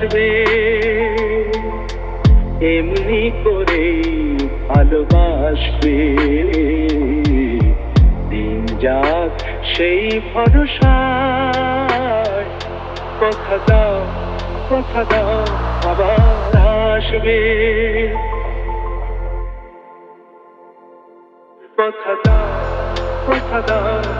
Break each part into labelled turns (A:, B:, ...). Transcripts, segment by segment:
A: আসবে। এমনি করে ভালোবাসবে। দিন যাক সেই ভরসায়। কথা দাও কথা দাও, আবার আসবে। কথা দাও কথা দাও।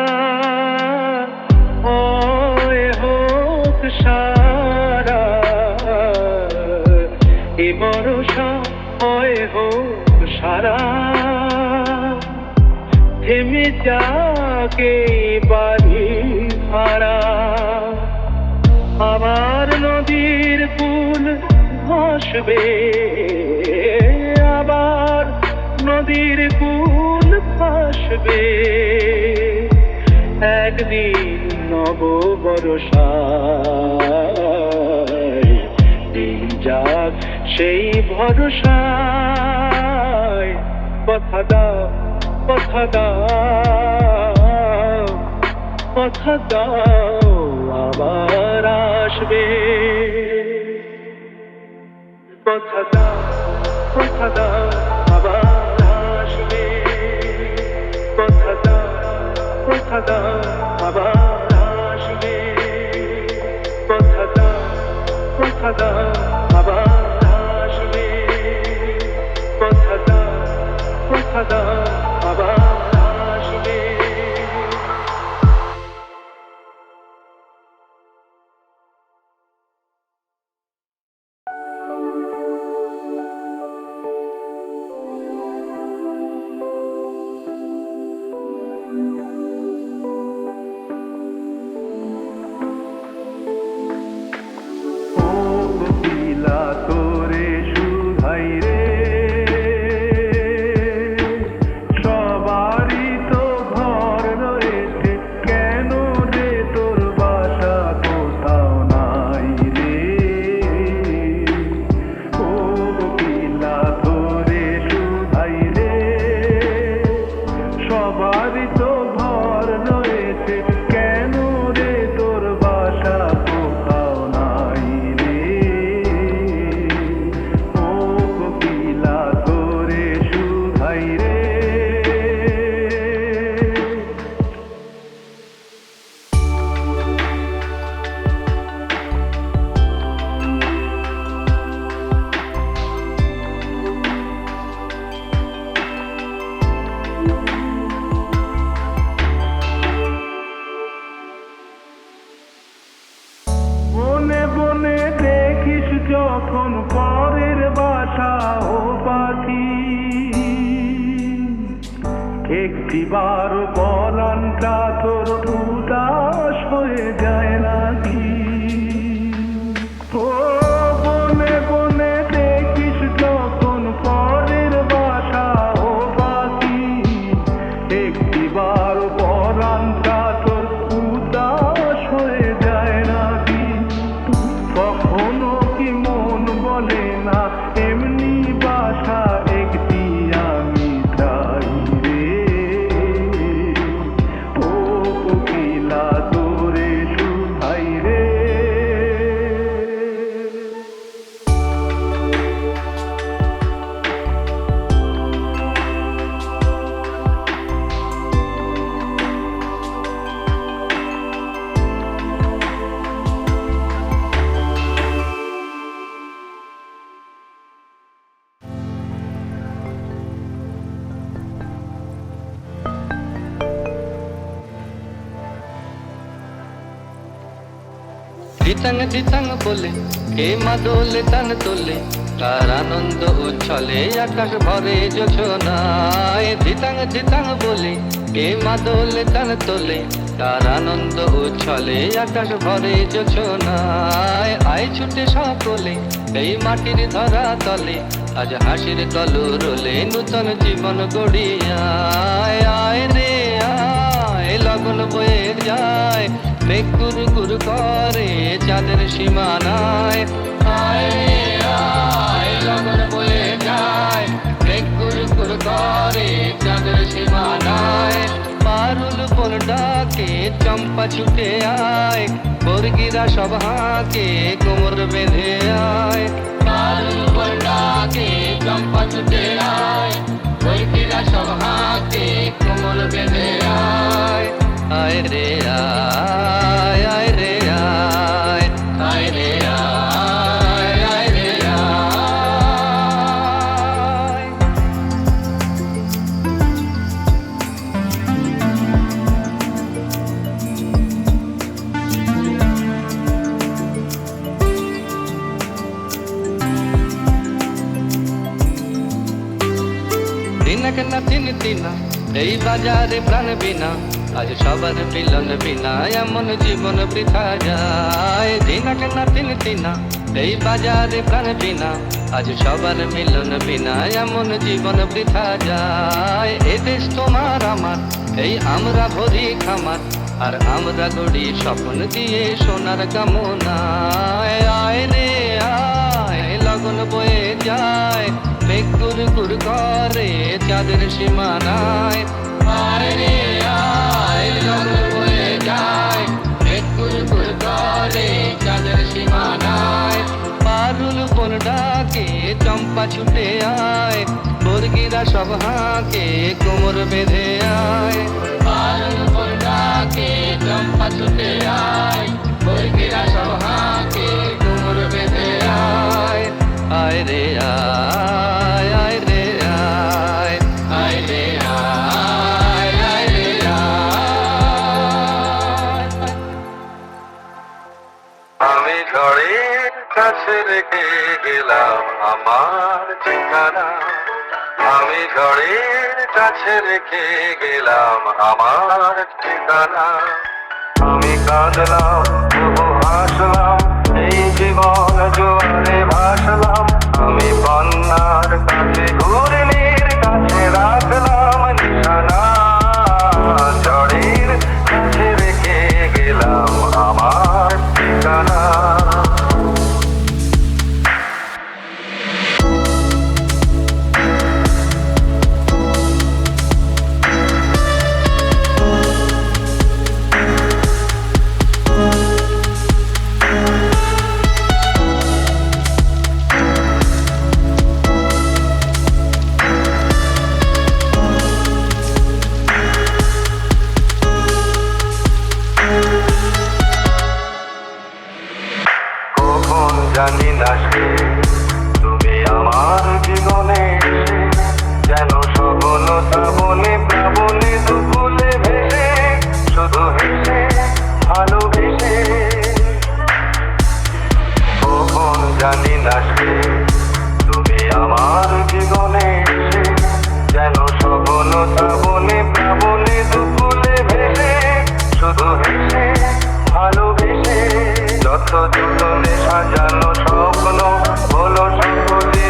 A: যাকে বাড়ি ভাড়া আবার নদীর কুল ভাসবে আবার নদীর কুল ভাসবে একদিন নব বরসায় দিন যাক সেই ভরসায়। কথা দাও কথা দাও কথা দাও, আবার আসবে। কথা দাও কথা দাও, আবার আসবে। কথা দাও কথা দাও, আবার আসবে। কথা দাও কথা দাও
B: ধিতাং ধিতাং বলে হে মা দোলে তান তোলে তার আনন্দ উচ্ছলে আকাশ ভরে যোছনায় ধিতাং ধিতাং বলে হে মা দোলে তান তোলে তার আনন্দ উচ্ছলে আকাশ ভরে যোছনায় আয় ছুটে সকলে এই মাটির ধরা তলে আজ হাসির কলু রোলে, নূতন জীবন গড়িয়ায়। আয় রে, আয়, লগন বয়ে যায়। মেঘ কুরু কুরু করে চাঁদের সীমানায়। আয় আয় লগন বয়ে যায়। মেঘ কুরু করে চাঁদের সীমানায়। পারুল বল ডাকে, চম্পা ছুটে আয়। বর্গিরা সব হাঁকে, কোমর বেঁধে আয়। পারুল বল ডাকে, চম্পা ছুটে আয়। বর্গিরা সব হাঁকে, কোমর বেঁধে আয়। আয় রে আয় আয় রে আয় আয় রে আয় আয় রে আয় দিনক না তিন দিনা এই বাজারে প্রাণ বিনা আজ সবার মিলন বিনা এমন জীবন বৃথা যায়। দিনক না তিন দিনা এই বাজারে প্রাণ বিনা। আজ সবার মিলন বিনা এমন জীবন বৃথা যায়। এ দেশ তোমার আমার, এই আমরা ভরি খামার। আর আমরা গড়ি স্বপ্ন দিয়ে সোনার কামনায়। আয় রে, আয়, লগন বয়ে যায়। মেঘ কুর করে চাঁদের সীমানায়। ডাকে চম্পা ছুটে আয় বর্গিরা সব হাঁকে কোমর বেঁধে আয়। ডাকে চম্পা ছুটে আয় বর্গিরা সব হাঁকে কোমর বেঁধে আয়। আয় রে আয় আয় রে।
C: ঝড়ের কাছে রেখে গেলাম আমার ঠিকানা। আমি ঝড়ের কাছে রেখে গেলাম আমার ঠিকানা। আমি কাঁদলাম, তবু হাসলাম, এই জীবন জোয়ারে ভাসলাম। আমি বন্যার জানি না সে। তুমি আমার জীবনে এসে যেন সবন শ্রাবণে প্রাবণে দুপুলে ভেসে শুধু হেসে, ভালোবেসে যত যতনে সাজানো স্বপ্ন হলো সকলে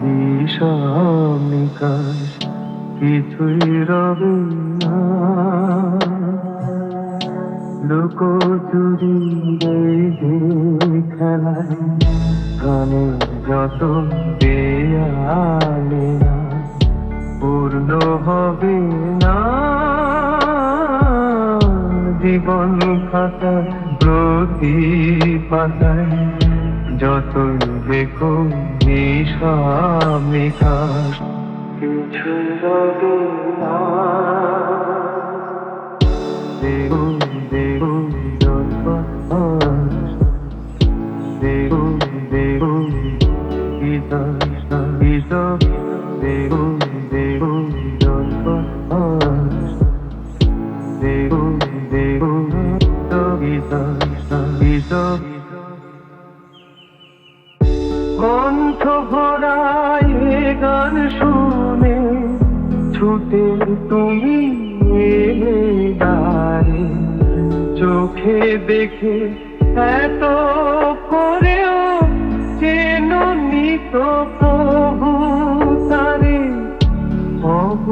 A: বিষম নিকাশ কিছুই রবে না। লোক চুরি খেলায় প্রাণের যত দেয়ালে পূর্ণ হবে না। জীবন খাতা প্রতি পাতায় যত দেখো নিশাম নিকাশ কিছু দেখুন না দেবো দেবো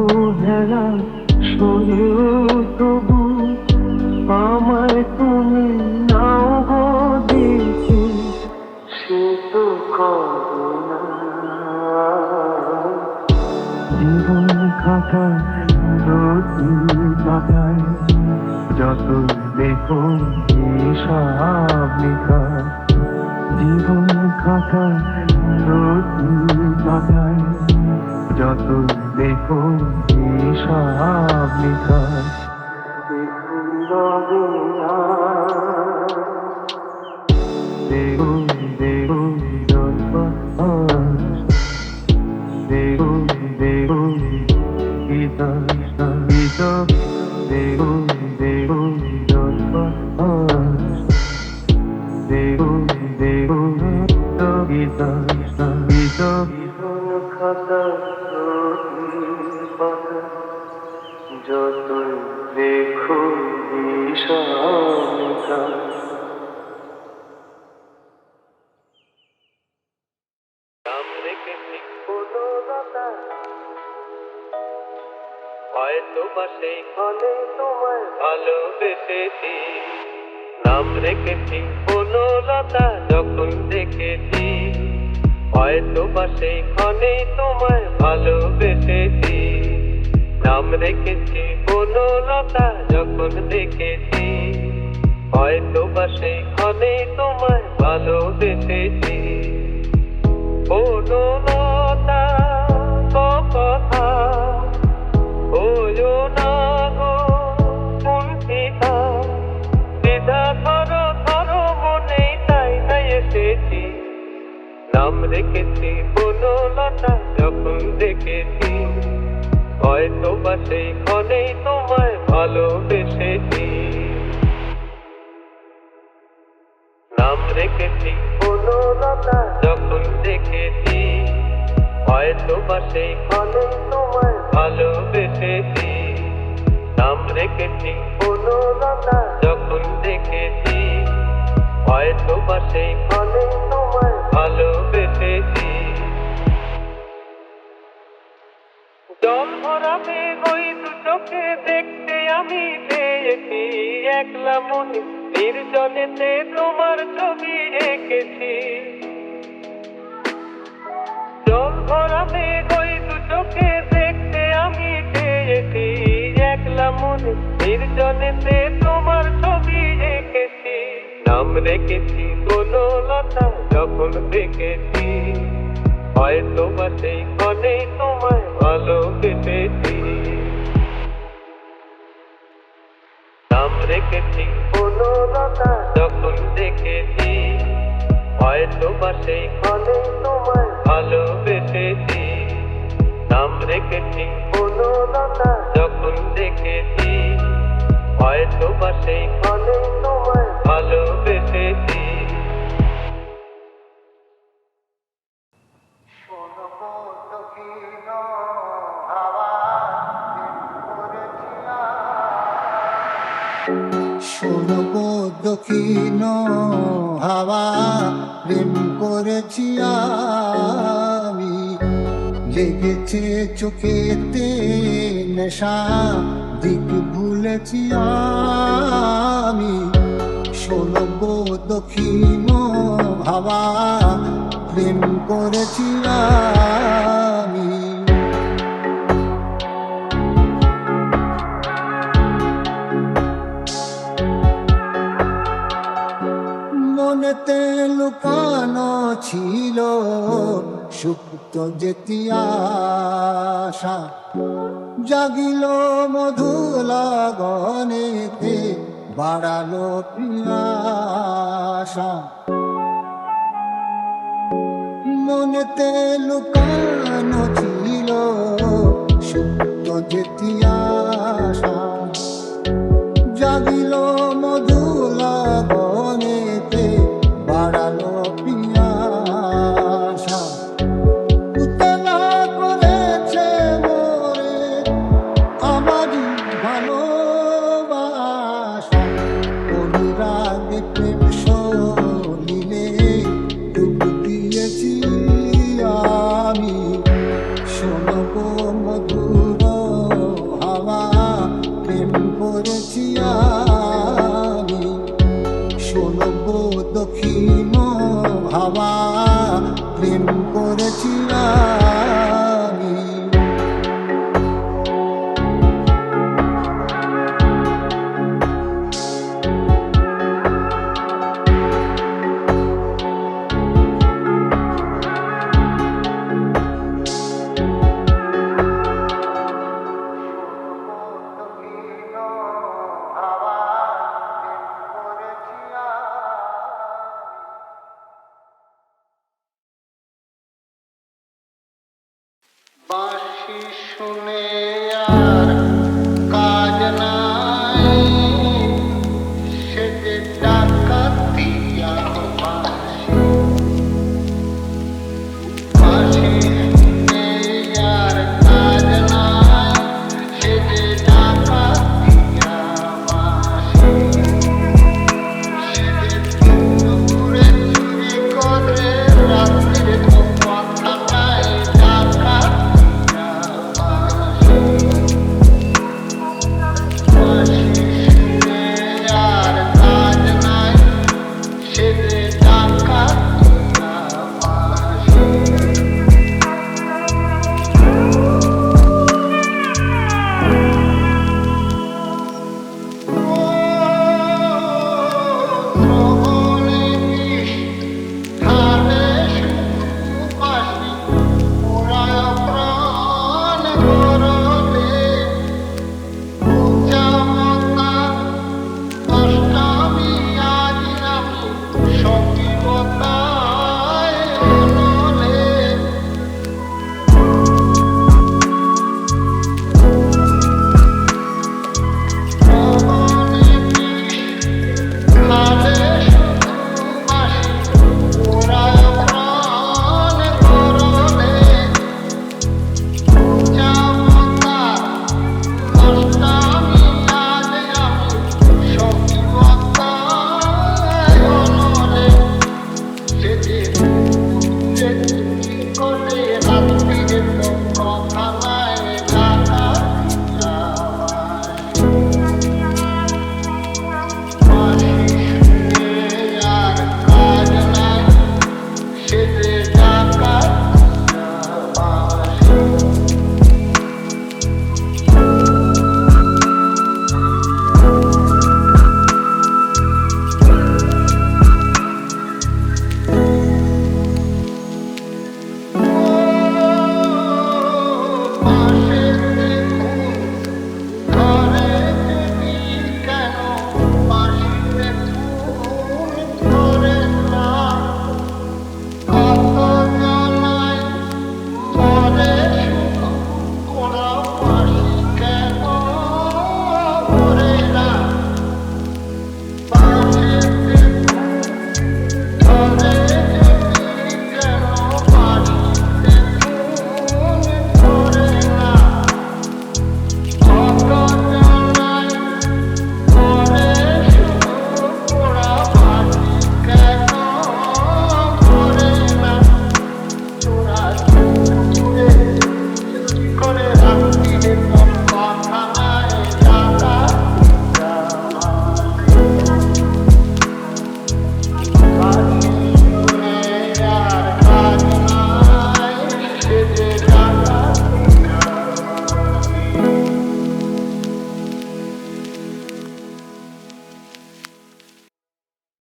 A: অবহেলা শোনেও তবু আমায় তুমি নাও গো দেখে সে তো জীবন খাতা প্রতি পাতায়, যত দেখো জীবন খাতা প্রতি পাতায় যত দেখো হিসাব নিকাশ দেখুন
B: ভালোবেসেছি নাম রেখেছি কোনো লতা যখন দেখেছি। হয়তো বা সেইখানে তোমায় ভালোবেসেছি। নাম রেখেছি কোনো লতা যখন দেখেছি। হয়তো বা সেইখানে তোমায় ভালোবেসেছি। বনলতা কথা ওজো না। নাম রেখেছি বনলতা যখন দেখেছি হয়তো বা সেইখানেই তোমায় ভালোবেসেছি। নাম রেখেছি বনলতা যখন দেখেছি হয়তো বা সেইখানে তোমায় ভালোবেসেছি। নাম রেখেছি বনলতা যখন দেখেছি হয়তো বা সেইখানে তোমায় ভালোবেসেছি। জল ভরা মেঘ ওই দু চোখে দেখতে আমি পেয়েছি। একলা মনে নির্জনেতে তোমার ছবি এঁকেছি। জল ভরা মেঘ ওই দু চোখে দেখতে আমি পেয়েছি। একলা মনে নির্জনেতে তোমার ছবি এঁকেছি। নাম রেখেছি কোনো লতা যখন দেখেছি হয়তো বা সেই ক্ষণে তোমায় ভালোবেসেছি। নাম রেখেছি কোনো লতা যখন দেখেছি হয়তো বা সেই ক্ষণে তোমায় ভালোবেসেছি। নাম রেখেছি কোনো লতা যখন দেখেছি হয়তো বা সেই তোমায়
D: শোনব দক্ষিণ হাওয়া প্রেম করেছি আমি। লেগেছে চোখেতে নেশা দিক ভুলেছি আমি। শোনব দক্ষিণ হাওয়া প্রেম করেছি আমি মনেতে লুকানো ছিল সুপ্ত যেতি আশা। জাগিল মধুলা গনেতে বাড়ালো পিয়াসা। মনেতে লুকানো ছিল সুপ্ত যেতি